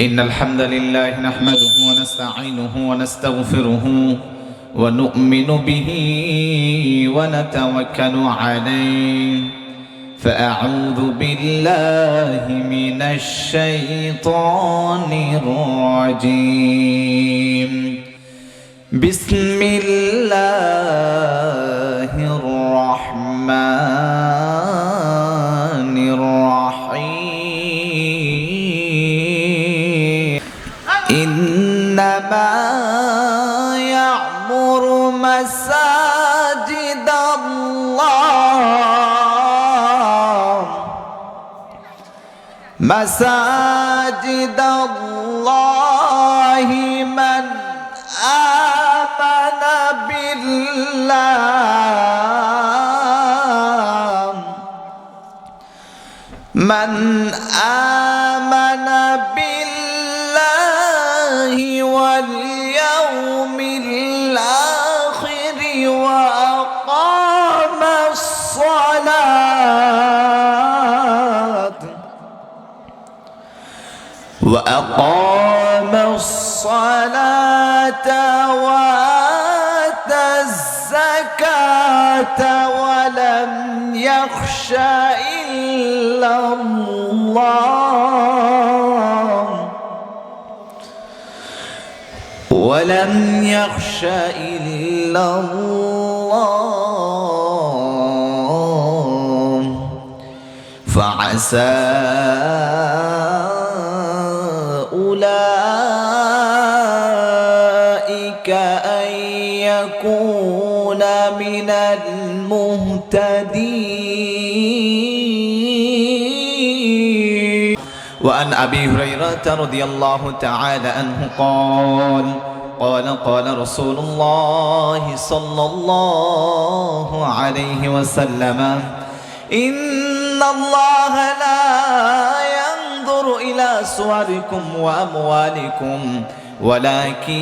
إن الحمد لله نحمده ونستعينه ونستغفره ونؤمن به ونتوكل عليه. فأعوذ بالله من الشيطان الرجيم. بسم الله الرحمن مساجد الله من آمن بالله. من آمن بالله واليوم وأقام الصلاة وآتى الزكاة ولم يخش إلا الله. ولم يخش إلا الله. فعسى وعن أبي هريرة رضي الله تعالى عنه قال قال قال رسول الله صلى الله عليه وسلم إن الله لا ينظر إلى صوركم وأموالكم ولكن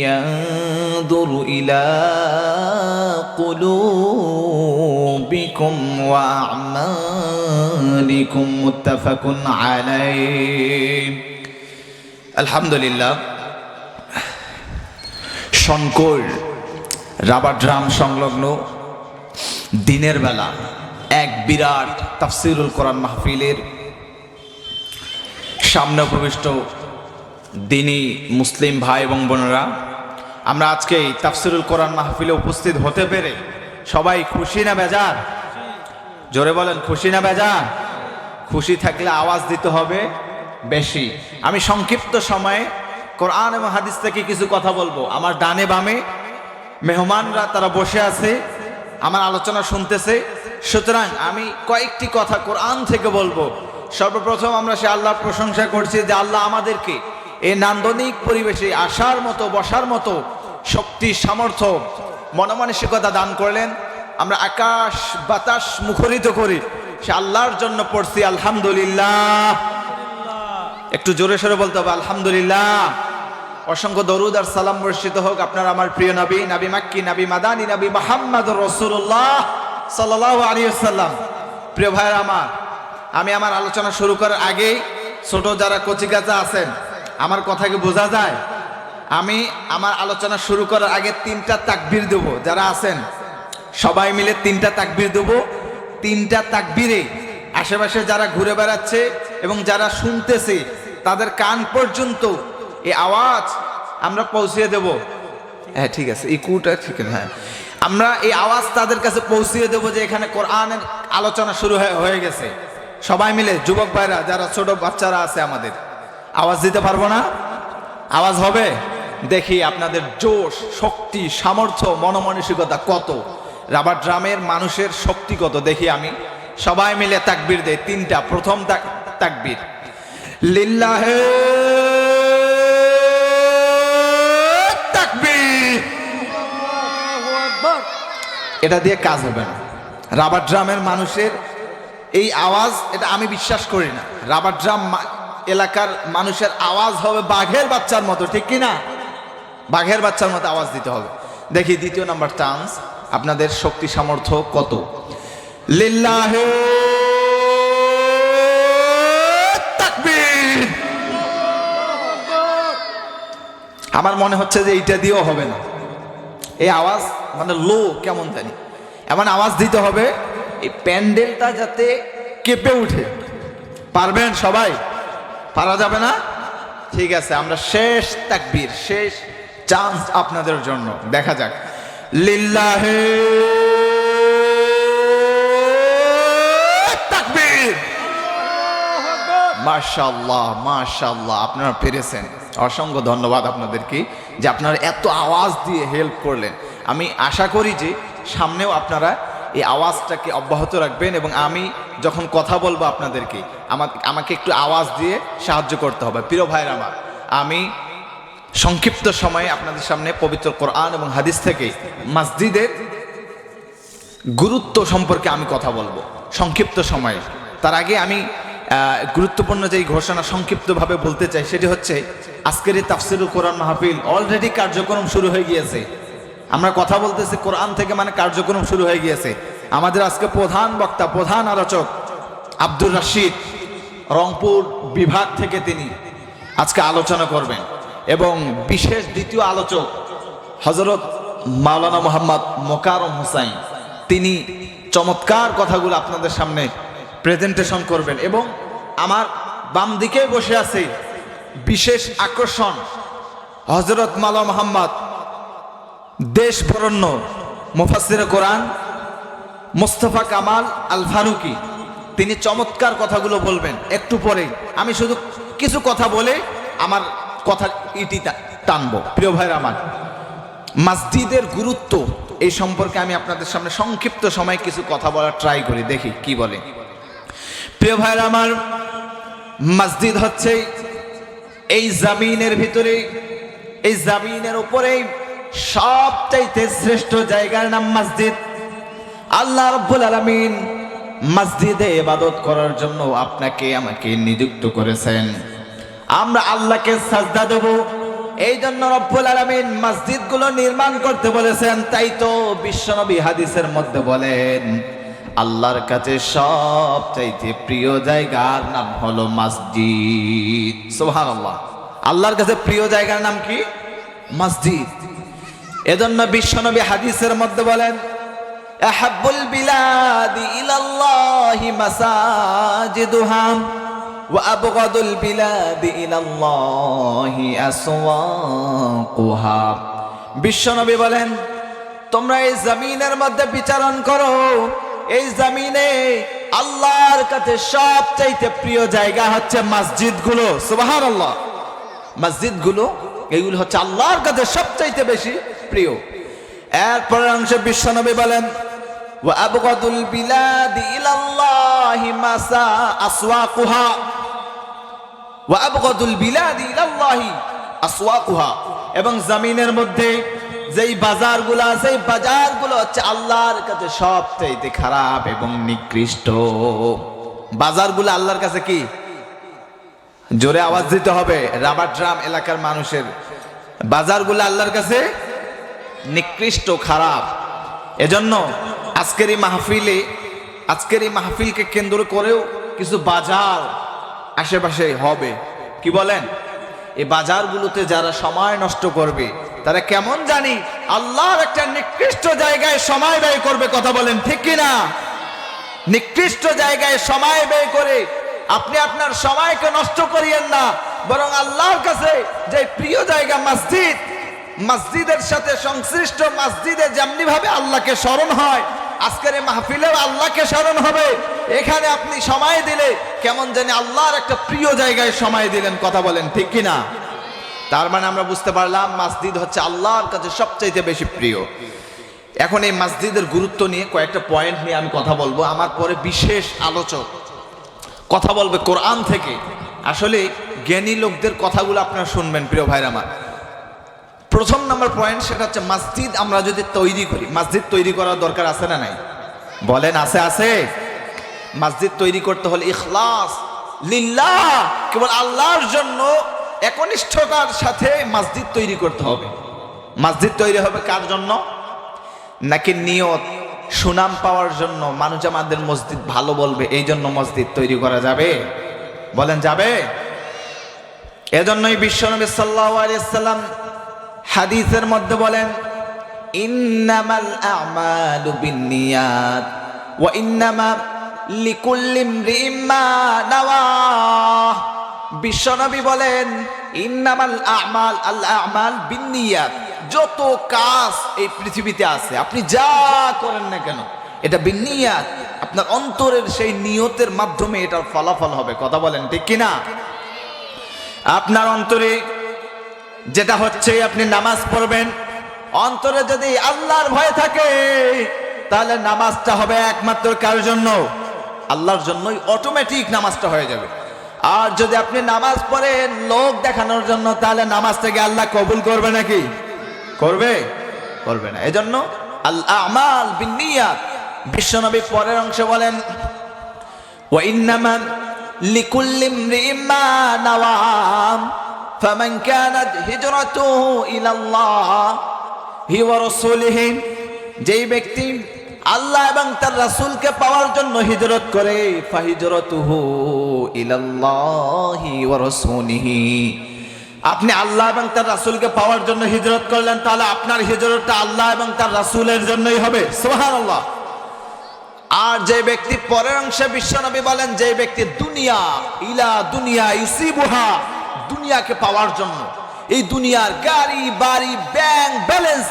ينظر إلى قلوبكم وأعمالكم متفق عليه الحمد لله Shankar rubber drum সংলগ্ন দিনের বেলা এক বিরাট তাফসিরুল কোরআন মাহফিলের সামনে উপবিষ্ট দিনী মুসলিম ভাই এবং বোনেরা, আমরা আজকে এই তাফসিরুল কোরআন মাহফিলে উপস্থিত হতে পেরে সবাই খুশি না বেজার? জোরে বলেন, খুশি না বেজার? খুশি থাকলে আওয়াজ দিতে হবে বেশি। আমি সংক্ষিপ্ত সময়ে কোরআন এবং হাদিস থেকে কিছু কথা বলব। আমার ডানে বামে মেহমানরা তারা বসে আছে, আমার আলোচনা শুনতেছে। সুতরাং আমি কয়েকটি কথা কোরআন থেকে বলব। সর্বপ্রথম আমরা সে আল্লাহর প্রশংসা করছি যে আল্লাহ আমাদেরকে এই নান্দনিক পরিবেশে আসার মতো, বসার মতো শক্তি, সামর্থ্য, মনমানসিকতা দান করলেন। আমরা আকাশ, বাতাস মুখরিত করি। সে আল্লাহর জন্য পড়ছি, আলহামদুলিল্লাহ। একটু জোরে সরে বলতে হবে, আলহামদুলিল্লাহ। অসংখ্য দরুদ আর সালাম বর্ষিত হোক আপনার আমার প্রিয় নবী নবী মাক্কি, নাবি মাদানী, নবী মাহমদ রসুল্লাহ সাল্লাহ আলী সাল্লাম প্রিয় ভাইয়ের আমার, আমি আমার আলোচনা শুরু করার আগেই ছোট যারা কচিকাচা আছেন আমার কথা কি বোঝা যায়? আমি আমার আলোচনা শুরু করার আগে তিনটা তাকবির দেবো, যারা আছেন। সবাই মিলে তিনটা তাকবির দেবো। তিনটা তাকবিরে আশেপাশে যারা ঘুরে বেড়াচ্ছে এবং যারা শুনতেছে, তাদের কান পর্যন্ত এই আওয়াজ আমরা পৌঁছিয়ে দেব। হ্যাঁ ঠিক আছে এই কুটা ঠিক হ্যাঁ। আমরা এই আওয়াজ তাদের কাছে পৌঁছিয়ে দেবো যে এখানে কোরআনের আলোচনা শুরু হয়ে গেছে। সবাই মিলে, যুবক ভাইরা, যারা ছোট বাচ্চারা আছে আমাদের আওয়াজ দিতে পারব না? আওয়াজ হবে? দেখি আপনাদের জোশ, শক্তি, সামর্থ্য, মনমানসিকতা কত? রাবার ড্রামের মানুষের শক্তি কত? দেখি আমি। সবাই মিলে তাকবির দেয় তিনটা। প্রথম তাক- তাকবির। লিল্লাহে এটা দিয়ে কাজ হবে না। রাবার ড্রামের মানুষের এই আওয়াজ, এটা আমি বিশ্বাস করি না। রাবার ড্রাম এলাকার মানুষের আওয়াজ হবে বাঘের বাচ্চার মতো, ঠিক কি না বাঘের বাচ্চার মতো আওয়াজ দিতে হবে। দেখি দ্বিতীয় নাম্বার চান্স আপনাদের শক্তি সামর্থ্য কত? লিল্লাহে আমার মনে হচ্ছে যে এইটা দিয়েও হবে না। এই আওয়াজ মানে লো কেমন জানি। এমন আওয়াজ দিতে হবে, এই প্যান্ডেলটা যাতে কেঁপে উঠে। পারবেন সবাই? পারা যাবে না? ঠিক আছে, আমরা শেষ তাকবীর, শেষ চান্স আপনাদের জন্য। দেখা যাক। লিল্লাহে তাকবীর! মাশাল্লাহ মাশাল্লাহ আপনারা পেরেছেন। অসংখ্য ধন্যবাদ আপনাদেরকে যে আপনারা এত আওয়াজ দিয়ে হেল্প করলেন। আমি আশা করি যে সামনেও আপনারা এই আওয়াজটাকে অব্যাহত রাখবেন এবং আমি যখন কথা বলব আপনাদেরকে, আমাকে আমাকে একটু আওয়াজ দিয়ে সাহায্য করতে হবে। প্রিয় ভাইয়ের আমার, আমি সংক্ষিপ্ত সময়ে আপনাদের সামনে পবিত্র কোরআন এবং হাদিস থেকে মসজিদের গুরুত্ব সম্পর্কে আমি কথা বলব। সংক্ষিপ্ত সময়ে। তার আগে আমি গুরুত্বপূর্ণ যেই ঘোষণা সংক্ষিপ্তভাবে বলতে চাই, সেটি হচ্ছে, আজকের এই তাফসিরুল কোরআন মাহফিল অলরেডি কার্যক্রম শুরু হয়ে গিয়েছে। আমরা কথা বলতেছি কোরআন থেকে মানে কার্যক্রম শুরু হয়ে গিয়েছে। আমাদের আজকে প্রধান বক্তা, প্রধান আলোচক আব্দুর রাশিদ, রংপুর বিভাগ থেকে তিনি আজকে আলোচনা করবেন। এবং বিশেষ দ্বিতীয় আলোচক হজরত মাওলানা মোহাম্মদ মোকারম হুসাইন, তিনি চমৎকার কথাগুলো আপনাদের সামনে প্রেজেন্টেশন করবেন। এবং আমার বাম দিকে বসে আছে বিশেষ আকর্ষণ হজরত মালা মোহাম্মদ দেশ বরণ্য মুফাসির কোরআন মোস্তফা কামাল আল ফারুকি তিনি চমৎকার কথাগুলো বলবেন একটু পরে আমি শুধু কিছু কথা বলে আমার কথা ইটি টানবো। প্রিয় ভাইরা আমার, মসজিদের গুরুত্ব এই সম্পর্কে আমি আপনাদের সামনে সংক্ষিপ্ত সময় কিছু কথা বলার ট্রাই করি, দেখি কি বলে। প্রিয় ভাইরা আমার, মসজিদ হচ্ছে এই জামিনের ভিতরে এই জামিনের উপরে সবচাইতে শ্রেষ্ঠ জায়গার নাম মসজিদ। আল্লাহ রব্বুল আলামিন মসজিদে ইবাদত করার জন্য আপনাকে আমাকে নিযুক্ত করেছেন। আমরা আল্লাহকে সাজদা দেব। এই জন্য রব্বুল আলামিন মসজিদগুলো নির্মাণ করতে বলেছেন। তাই তো বিশ্বনবী হাদিসের মধ্যে বলেন, আল্লাহর কাছে সব চাইতে প্রিয় জায়গার নাম হলো মসজিদ। সুবহানাল্লাহ। আল্লাহর কাছে প্রিয় জায়গার নাম কি? মসজিদ। এজন্য বিশ্বনবী হাদিসের মধ্যে বলেন, আহাব্বুল বিলাদি ইলাল্লাহি মাসাজিদুহাম ওয়া আবগাদুল বিলাদি ইলাল্লাহি আসওয়াকুহা। বিশ্বনবী বলেন, তোমরা এই জমিনের মধ্যে বিচারণ করো। এই জমিনে আল্লাহর কাছে সবচাইতে প্রিয় জায়গা হচ্ছে মসজিদগুলো। সুবহানাল্লাহ। মসজিদগুলো এইগুলো হচ্ছে আল্লাহর কাছে সবচাইতে বেশি প্রিয়। এরপরের অংশে বিশ্বনবী বলেন এবং জমিনের মধ্যে যেই বাজার বাজারগুলো আছে বাজারগুলো হচ্ছে আল্লাহর কাছে সব চাইতে খারাপ এবং নিকৃষ্ট। বাজারগুলো আল্লাহর কাছে কি? জোরে আওয়াজ দিতে হবে। রাবার ড্রাম এলাকার মানুষের। বাজারগুলো আল্লাহর কাছে নিকৃষ্ট খারাপ। এজন্য আজকের এই মাহফিলে, আজকের এই মাহফিলকে কেন্দ্র করেও কিছু বাজার আশেপাশে হবে। কি বলেন? এই বাজারগুলোতে যারা সময় নষ্ট করবে, তারা কেমন জানি আল্লাহর একটা নিকৃষ্ট জায়গায় সময় ব্যয় করবে কথা বলেন, ঠিক কিনা নিকৃষ্ট জায়গায় সময় ব্যয় করে আপনি আপনার সময়কে নষ্ট করিয়েন না, বরং আল্লাহর কাছে যে প্রিয় জায়গা, মসজিদ মসজিদের সাথে সংশ্লিষ্ট মসজিদে যেমনি ভাবে আল্লাহকে স্মরণ হয়, আজকের এই মাহফিলেও আল্লাহকে স্মরণ হবে। এখানে আপনি সময় দিলে কেমন জানি আল্লাহর একটা প্রিয় জায়গায় সময় দিলেন, কথা বলেন, ঠিক কিনা তার মানে আমরা বুঝতে পারলাম মসজিদ হচ্ছে আল্লাহর কাছে সবচাইতে বেশি প্রিয়। এখন এই মসজিদের গুরুত্ব নিয়ে কয়েকটা পয়েন্ট নিয়ে আমি কথা বলব। আমার পরে বিশেষ আলোচক কথা বলবে কোরআন থেকে। আসলে জ্ঞানী লোকদের কথাগুলো আপনারা শুনবেন, প্রিয় ভাইরা আমার। প্রথম নাম্বার পয়েন্ট সেটা হচ্ছে মসজিদ আমরা যদি তৈরি করি মসজিদ তৈরি করার দরকার আছে না নাই? বলেন আছে আছে। মসজিদ তৈরি করতে হলে ইখলাস, লিল্লাহ, কেবল আল্লাহর জন্য একনিষ্ঠতার সাথে মসজিদ তৈরি করতে হবে। মসজিদ তৈরি হবে কার জন্য? নাকি নিয়ত, সুনাম পাওয়ার জন্য? মানুষ আমাদের মসজিদ ভালো বলবে এই জন্য মসজিদ তৈরি করা যাবে। বলেন যাবে? এজন্যই বিশ্বনবী সাল্লাল্লাহু আলাইহি সাল্লাম হাদিসের মধ্যে বলেন, ইন্নামাল আমালু বিন্নিয়াত ওয়া ইন্নামা লিকুল্লি ইমরিইম মা নাওয়া। বিশ্বনবী বলেন, ইন্নামাল আমাল, আল আমাল বিন্নিয়াত। যত কাজ এই পৃথিবীতে আছে, আপনি যা করেন না কেন, এটা বিন্নিয়াত। আপনার অন্তরের সেই নিয়তের মাধ্যমে এটার ফলাফল হবে। কথা বলেন ঠিক কিনা? আপনার অন্তরে যেটা হচ্ছে আপনি নামাজ পড়বেন। অন্তরে যদি আল্লাহর ভয় থাকে, তাহলে নামাজটা হবে একমাত্র কার জন্য? আল্লাহর জন্যই অটোমেটিক নামাজটা হয়ে যাবে। আর যদি আপনি নামাজ পড়েন লোক দেখানোর জন্য, তাহলে নামাজ থেকে আল্লাহ কবুল করবে নাকি? করবে? করবে না। এজন্য আল্লাহ আমাল বিনিয়াত। বিশ্বনবী পরের অংশে বলেন ওয়াইন্নামান লিকুল্লিম রিমা নাওয়াম। فمن كانت هجرته إلى الله ورسوله যেই ব্যক্তি আল্লাহ এবং তার রাসূলকে পাওয়ার জন্য হিজরত করে ফাহিজরতুহু ইলাল্লাহি ওয়া রাসূলিহি আপনি আল্লাহ এবং তার রাসূলকে পাওয়ার জন্য হিজরত করলেন তাহলে আপনার হিজরতটা আল্লাহ এবং তার রাসূলের জন্যই হবে সুবহানাল্লাহ আর যে ব্যক্তি পরের অংশে বিশ্বনবী বলেন যে ব্যক্তি দুনিয়া ইলা দুনিয়া ইউসিবুহা দুনিয়াকে পাওয়ার জন্য। এই দুনিয়ার গাড়ি, বাড়ি, ব্যাংক, ব্যালেন্স,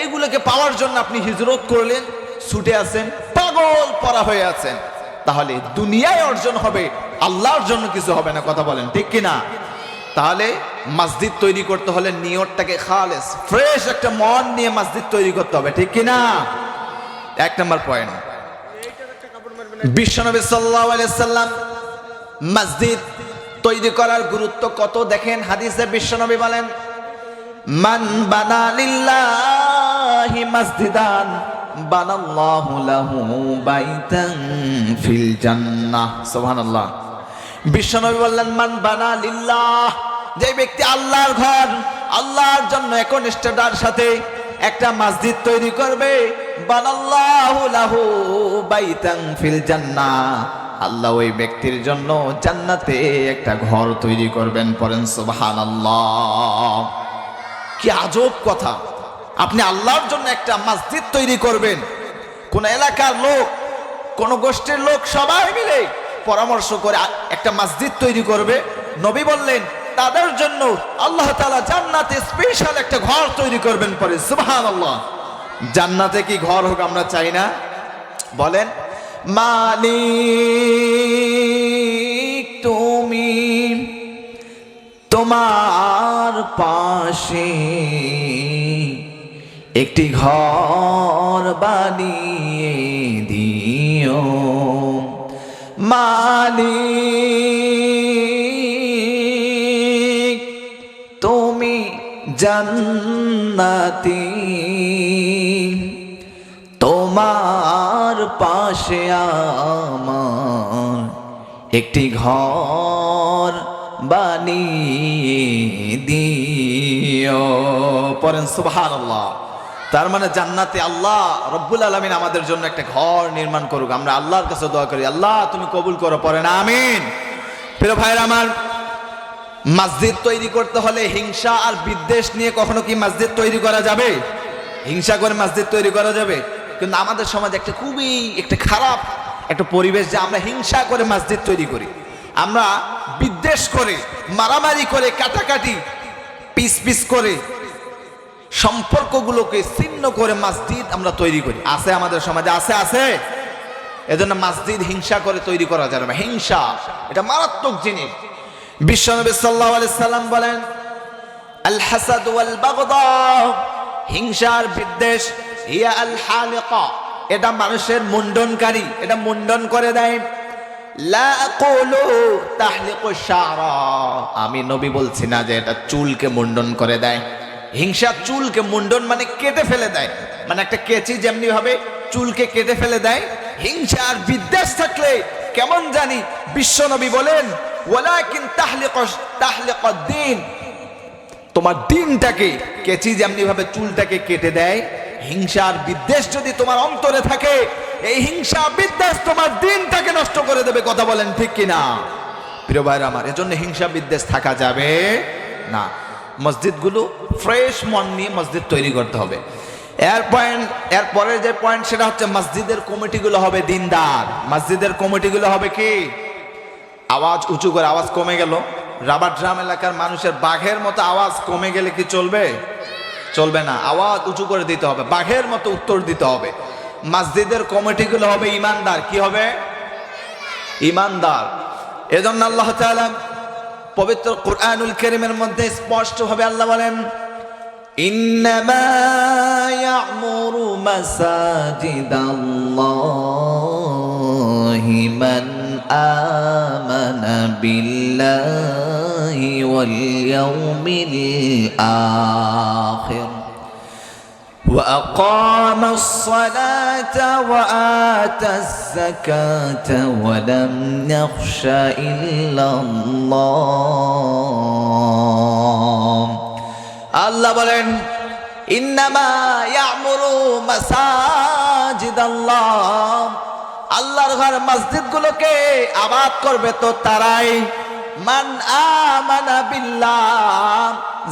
এইগুলোকে পাওয়ার জন্য আপনি হিজরত করলেন, ছুটে আছেন, পাগল পরা হয়ে আছেন। তাহলে দুনিয়ায় অর্জন হবে, আল্লাহর জন্য কিছু হবে না, কথা বলেন, ঠিক কিনা? তাহলে মসজিদ তৈরি করতে হলে নিয়তটাকে খালেস, ফ্রেশ একটা মন নিয়ে মসজিদ তৈরি করতে হবে, ঠিক কিনা? এক নম্বর পয়েন্ট। বিশ্বনবী আলাইহি সাল্লাম মসজিদ তৈরি করার গুরুত্ব কত দেখেন হাদিসে বিশ্বনবী বলেন, মান বানা লিল্লাহি মসজিদান, বানাল্লাহু লাহু বাইতান ফিল জান্নাহ। সুবহানাল্লাহ। বিশ্বনবী বললেন, মান বানা লিল্লাহ, যে ব্যক্তি আল্লাহর ঘর, আল্লাহর জন্য একনিষ্ঠতার সাথে একটা মসজিদ তৈরি করবে, বানাল্লাহু লাহু বাইতান ফিল জান্নাহ। আল্লাহ ওই ব্যক্তির জন্য জান্নাতে একটা ঘর তৈরি করবেন পরেন সুবহানাল্লাহ। কি আজব কথা। আপনি আল্লাহর জন্য একটা মসজিদ তৈরি করবেন। কোন এলাকার লোক, কোন গোষ্ঠীর লোক সবাই মিলে পরামর্শ করে একটা মসজিদ তৈরি করবে। নবী বললেন, তাদের জন্য আল্লাহ তাআলা জান্নাতে স্পেশাল একটা ঘর তৈরি করবেন পরে সুবহানাল্লাহ। জান্নাতে কি ঘর হোক আমরা চাই না। বলেন মালিক তুমি তোমার পাশে একটি ঘর বানিয়ে দিও। মালিক তুমি জান্নাতি তোমার পাশে আমার একটি ঘর বানিয়ে দিও। পরেন সুবহানাল্লাহ। তার মানে জান্নাতে আল্লাহ রব্বুল আলমিন আমাদের জন্য একটা ঘর নির্মাণ করুক। আমরা আল্লাহর কাছে দোয়া করি, আল্লাহ, তুমি কবুল করো। পরে না আমিন। প্রিয় ভাইয়ের আমার, মসজিদ তৈরি করতে হলে হিংসা আর বিদ্বেষ নিয়ে কখনো কি মসজিদ তৈরি করা যাবে? হিংসা করে মসজিদ তৈরি করা যাবে? কিন্তু আমাদের সমাজ একটা খুবই, একটা খারাপ একটা পরিবেশ যে আমরা হিংসা করে মসজিদ তৈরি করি। আমরা বিদ্বেষ করে, মারামারি করে, কাটাকাটি, পিস পিস করে সম্পর্কগুলোকে ছিন্ন করে মসজিদ আমরা তৈরি করি। আছে আমাদের সমাজে, আছে আছে। এজন্য মসজিদ হিংসা করে তৈরি করা যাবে না। হিংসা, এটা মারাত্মক জিনিস। বিশ্বনবী আলাইহি সাল্লাম বলেন আল হাসাদ হিংসার বিদ্বেষ এটা মানুষের মুন্ডনকারী, এটা মুন্ডন করে দেয়। আমি নবী বলছি না যে এটা চুলকে মুন্ডন করে দেয়। হিংসা চুলকে মুন্ডন মানে কেটে ফেলে দেয়। মানে একটা কেচি যেমনি ভাবে চুলকে কেটে ফেলে দেয়। হিংসা আর বিদ্বেষ থাকলে কেমন জানি বলেন, ওয়ালাকিন তাহলিক তাহলিক দিন তোমার দিনটাকে কেচি যেমনি ভাবে চুলটাকে কেটে দেয় হিংসা আর বিদ্বেষ যদি তোমার অন্তরে থাকে, এই হিংসা, বিদ্বেষ তোমার দিনটাকে নষ্ট করে দেবে, কথা বলেন ঠিক কিনা? প্রিয় ভাইরা আমার, এজন্য হিংসা, বিদ্বেষ থাকা যাবে না। মসজিদগুলো ফ্রেশ মন নিয়ে মসজিদ তৈরি করতে হবে। এর পয়েন্ট এর পরের যে পয়েন্ট সেটা হচ্ছে মসজিদের কমিটিগুলো হবে দিনদার। মসজিদের কমিটিগুলো হবে কি? আওয়াজ উঁচু করে আওয়াজ কমে গেল। রাবার ড্রাম এলাকার মানুষের বাঘের মতো আওয়াজ কমে গেলে কি চলবে? চলবে না। আওয়াজ উঁচু করে দিতে হবে, বাঘের মতো উত্তর দিতে হবে। মসজিদের কমিটিগুলো হবে ইমানদার, কি হবে? ইমানদার। এজন্য আল্লাহ তাআলা পবিত্র কোরআনুল কারীমের মধ্যে স্পষ্টভাবে আল্লাহ বলেন আমানা বিল্লাহি ওয়াল ইয়াউমিল আখির। وأقام الصلاة وآتى الزكاة ولم يخش إلا الله আল্লাহ বলেন ইন্নামা ইয়ামুরু মাসাজিদ আল্লাহ আল্লাহর ঘর মসজিদগুলোকে আবাদ করবে তো তারাই মান আমানা বিল্লাহ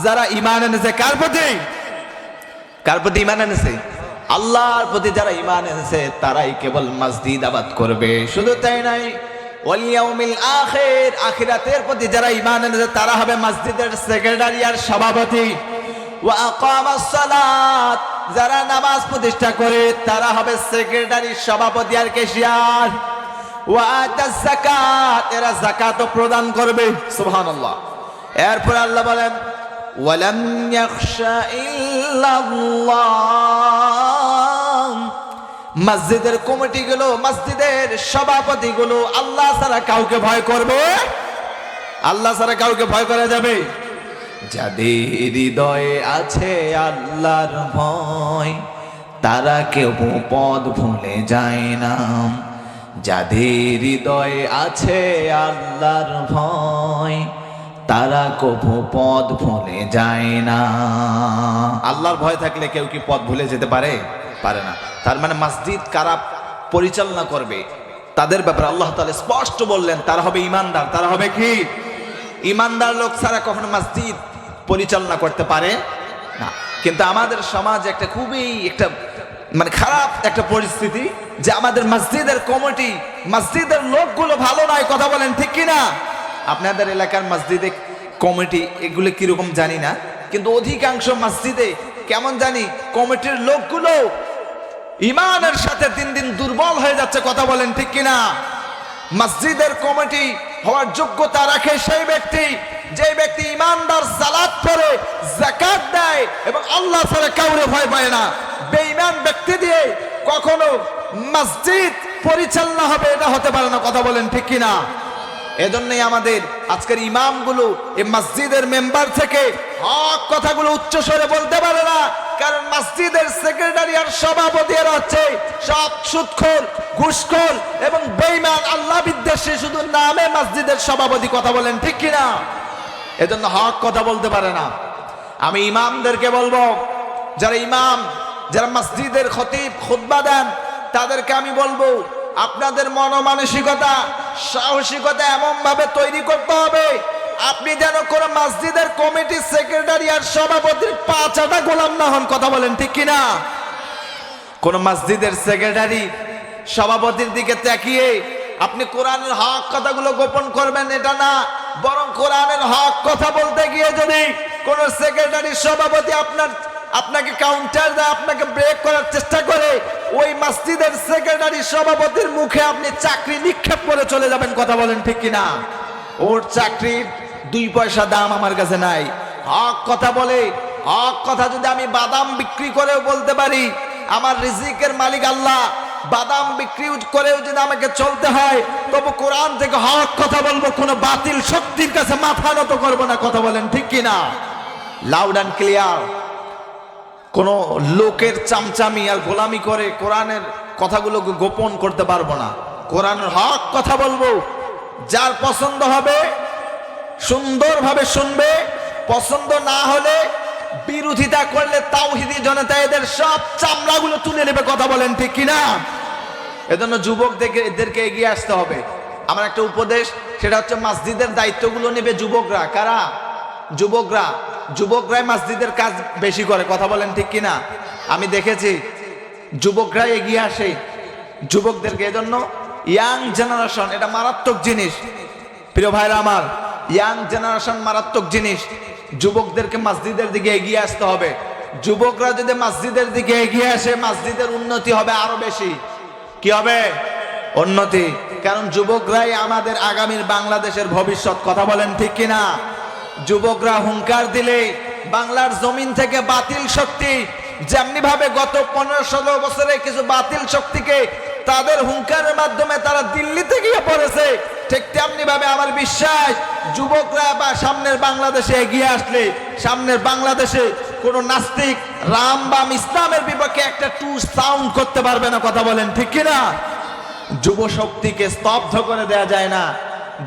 যারা ঈমান এনেছে কার প্রতি কার প্রতি ইমান এনেছে? আল্লাহর প্রতি যারা ইমান এনেছে, তারাই কেবল মসজিদ আবাদ করবে। শুধু তাই নাই আখিরাতের প্রতি যারা ইমান এনেছে, তারা হবে আর সভাপতি। যারা নামাজ প্রতিষ্ঠা করে, তারা হবে সেক্রেটারি, সভাপতি আর এরা যাকাতও প্রদান করবে। সুবহানাল্লাহ। এরপর আল্লাহ বলেন ولم يخش إلا الله মসজিদের কমিটিগুলো মসজিদের সভাপতিগুলো আল্লাহ ছাড়া কাউকে ভয় করবে আল্লাহ ছাড়া কাউকে ভয় করা যাবে যাদের হৃদয়ে আছে আল্লাহর ভয় তারা কেউ পদ ভুলে যায় না যাদের হৃদয়ে আছে আল্লাহর ভয় তারা কভু পদ ভুলে যায় না। আল্লাহর ভয় থাকলে কেউ কি পথ ভুলে যেতে পারে? পারে না। তার মানে মসজিদ কারা পরিচালনা করবে? তাদের ব্যাপারে আল্লাহ তাআলা স্পষ্ট বললেন, তারা হবে ইমানদার। তারা হবে কি? ইমানদার লোক ছাড়া কখনো মসজিদ পরিচালনা করতে পারে না। কিন্তু আমাদের সমাজ একটা খুবই একটা মানে খারাপ একটা পরিস্থিতি যে আমাদের মসজিদের কমিটি, মসজিদের লোকগুলো ভালো নয়, কথা বলেন ঠিক কি না আপনাদের এলাকার মসজিদে কমিটি, এগুলো কীরকম জানি না, কিন্তু অধিকাংশ মসজিদে কেমন জানি কমিটির লোকগুলো ইমানের সাথে দিন দিন দুর্বল হয়ে যাচ্ছে, কথা বলেন ঠিক কিনা? মসজিদের কমিটি হওয়ার যোগ্যতা রাখে সেই ব্যক্তি, যে ব্যক্তি ইমানদার সালাদ পড়ে জাকাত দেয় এবং আল্লাহ ছাড়া কাউরে ভয় পায় না। বেঈমান ব্যক্তি দিয়ে কখনো মসজিদ পরিচালনা হবে এটা হতে পারে না, কথা বলেন ঠিক কিনা? এজন্যই আমাদের আজকের ইমামগুলো এই মসজিদের মেম্বার থেকে হক কথাগুলো উচ্চ স্বরে বলতে পারে না। কারণ মসজিদের সেক্রেটারি আর সভাপতি এরা হচ্ছে সব সুৎখোর, ঘুষখোর এবং বেইমান আল্লাহ বিদ্বেষী, শুধু নামে মসজিদের সভাপতি কথা বলেন, ঠিক কিনা? এজন্য হক কথা বলতে পারে না। আমি ইমামদেরকে বলব, যারা ইমাম, যারা মসজিদের খতিব, খুতবা দেন, তাদেরকে আমি বলব আপনাদের মনোমানসিকতা, সাহসিকতা এমন ভাবে তৈরি করতে হবে। আপনি যেন কোন মসজিদের কমিটির সেক্রেটারি আর সভাপতির পাঁচাটা গোলাম না হন, কথা বলেন ঠিক কিনা? কোন মসজিদের সেক্রেটারি সভাপতির দিকে তাকিয়ে আপনি কোরআনের হক কথাগুলো গোপন করবেন, এটা না। বরং কোরআনের হক কথা বলতে গিয়ে যদি কোন সেক্রেটারি সভাপতি আপনার আপনাকে কাউন্টার দেয়, আপনাকে ব্রেক করার চেষ্টা করে। ওই মসজিদের সেক্রেটারি সভাপতির মুখে আপনি চাকরি নিক্ষেপ করে চলে যাবেন, কথা বলেন ঠিক কিনা? ওর চাকরির দুই পয়সা দাম আমার কাছে নাই। হক কথা বলে, হক কথা যদি আমি বাদাম বিক্রি করেও বলতে পারি, আমার রিজিকের মালিক আল্লাহ, বাদাম বিক্রি করেও যদি আমাকে চলতে হয়, তবু কোরআন থেকে হক কথা বলব, কোনো বাতিল শক্তির কাছে মাথা নত করব না, কথা বলেন ঠিক কিনা? লাউড অ্যান্ড ক্লিয়ার কোন লোকের চামচামি আর গোলামি করে কোরআনের কথাগুলোকে গোপন করতে পারব না। কোরআনের হক কথা বলব। যার পছন্দ হবে, সুন্দরভাবে শুনবে। পছন্দ না হলে বিরোধিতা করলে তাওহিদি জনতা এদের সব চামড়াগুলো তুলে নেবে কথা বলেন ঠিক কিনা? এজন্য যুবকদেরকে এদেরকে এগিয়ে আসতে হবে। আমার একটা উপদেশ, সেটা হচ্ছে মসজিদের দায়িত্বগুলো নেবে যুবকরা। কারা? যুবকরা, যুবকরাই মসজিদের কাজ বেশি করে, কথা বলেন ঠিক কিনা? আমি দেখেছি যুবকরাই এগিয়ে আসে যুবকদেরকে, এজন্য ইয়াং জেনারেশন এটা মারাত্মক জিনিস। প্রিয় ভাইরা আমার ইয়াং জেনারেশন মারাত্মক জিনিস। যুবকদেরকে মসজিদের দিকে এগিয়ে আসতে হবে। যুবকরা যদি মসজিদের দিকে এগিয়ে আসে, মসজিদের উন্নতি হবে আরও বেশি। কি হবে? উন্নতি। কারণ যুবকরাই আমাদের আগামীর বাংলাদেশের ভবিষ্যৎ, কথা বলেন ঠিক কিনা? যুবকরা হুঙ্কার দিলে বাংলার জমিন থেকে বাতিল শক্তি যেমনি ভাবে গত পনেরো ষোলো বছরে কিছু বাতিল শক্তিকে তাদের হুঙ্কারের মাধ্যমে তারা দিল্লিতে গিয়ে পড়েছে, ঠিক তেমনি ভাবে আমার বিশ্বাস যুবকরা বা সামনের বাংলাদেশে এগিয়ে আসলে, সামনের বাংলাদেশে কোনো নাস্তিক রাম বা ইসলামের বিপক্ষে একটা টু সাউন্ড করতে পারবে না, কথা বলেন ঠিক কিনা যুব শক্তিকে স্তব্ধ করে দেয়া যায় না,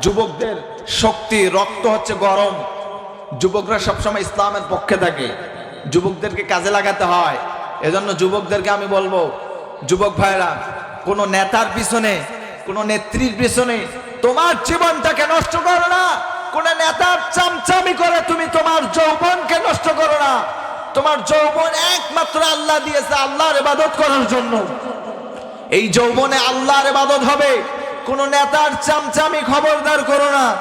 যুবকদের শক্তি, রক্ত হচ্ছে গরম। যুবকরা সবসময় ইসলামের পক্ষে থাকে। যুবকদেরকে কাজে লাগাতে হয়। এজন্য যুবকদেরকে আমি বলব, যুবক ভাইরা কোনো নেতার পিছনে, কোনো নেত্রীর পিছনে তোমার জীবনটাকে নষ্ট করো না। কোন নেতার চামচামি করে তুমি তোমার যৌবনকে নষ্ট করো না। তোমার যৌবন একমাত্র আল্লাহ দিয়েছে, আল্লাহর ইবাদত করার জন্য। এই যৌবনে আল্লাহর ইবাদত হবে। কোন নেতার চামচামি খবরদার করো না।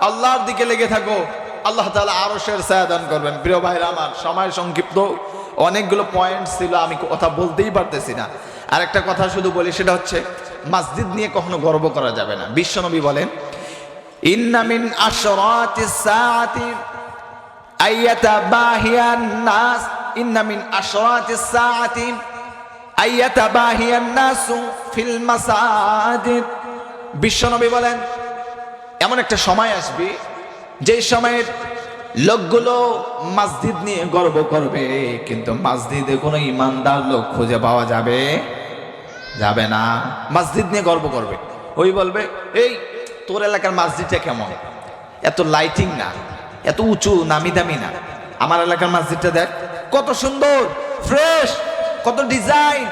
আল্লাহর দিকে লেগে থাকো। আল্লাহ তালা আরও শের সায়াদান করবেন। প্রিয় ভাইরা আমার, সময় সংক্ষিপ্ত। অনেকগুলো পয়েন্ট ছিল, আমি কথা বলতেই পারতেছি না। আর একটা কথা শুধু বলি, সেটা হচ্ছে মসজিদ নিয়ে কখনো গর্ব করা যাবে না। বিশ্বনবী বলেন নাস। বিশ্বনবী বলেন, এমন একটা সময় আসবে যে সময়ের লোকগুলো মসজিদ নিয়ে গর্ব করবে, কিন্তু মসজিদে কোনো ইমানদার লোক খুঁজে পাওয়া যাবে যাবে না। মসজিদ নিয়ে গর্ব করবে। ওই বলবে, এই, তোর এলাকার মসজিদটা কেমন? এত লাইটিং না, এত উঁচু নামি দামি না। আমার এলাকার মসজিদটা দেখ, কত সুন্দর ফ্রেশ কত ডিজাইন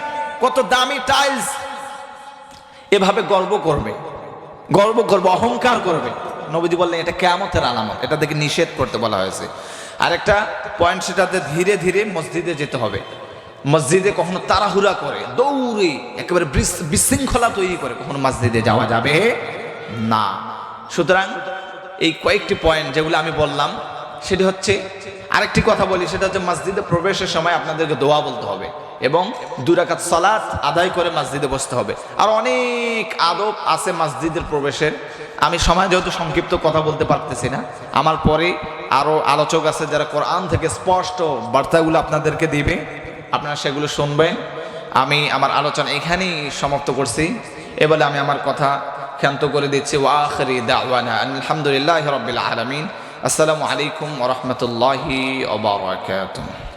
কত দামি টাইলস এভাবে গর্ব করবে গর্ব করবে, অহংকার করবে। নবীজি বললেন, এটা কেয়ামতের আলামত। এটা থেকে নিষেধ করতে বলা হয়েছে। আরেকটা পয়েন্ট সেটাতে ধীরে ধীরে মসজিদে যেতে হবে। মসজিদে কখনো তাড়াহুড়া করে, দৌড়ে, একেবারে বিশ- বিশৃঙ্খলা তৈরি করে কখনো মসজিদে যাওয়া যাবে না। সুতরাং এই কয়েকটি পয়েন্ট যেগুলো আমি বললাম, সেটি হচ্ছে আরেকটি কথা বলি, সেটা হচ্ছে মসজিদে প্রবেশের সময় আপনাদেরকে দোয়া বলতে হবে এবং দুরাকাত সালাত আদায় করে মসজিদে বসতে হবে। আর অনেক আদব আছে মসজিদের প্রবেশের। আমি সময় যেহেতু সংক্ষিপ্ত কথা বলতে পারতেছি না, আমার পরে আরও আলোচক আছে যারা কোরআন থেকে স্পষ্ট বার্তাগুলো আপনাদেরকে দিবে, আপনারা সেগুলো শুনবেন। আমি আমার আলোচনা এখানেই সমাপ্ত করছি। এ বলে আমি আমার কথা ক্ষান্ত করে দিচ্ছি। ওয়াখরি দাওয়ানা আলহামদুলিল্লাহ রবিল আলমিন। আসসালামু আলাইকুম ওরহমতুল্লাহি ওবরাকাতুহ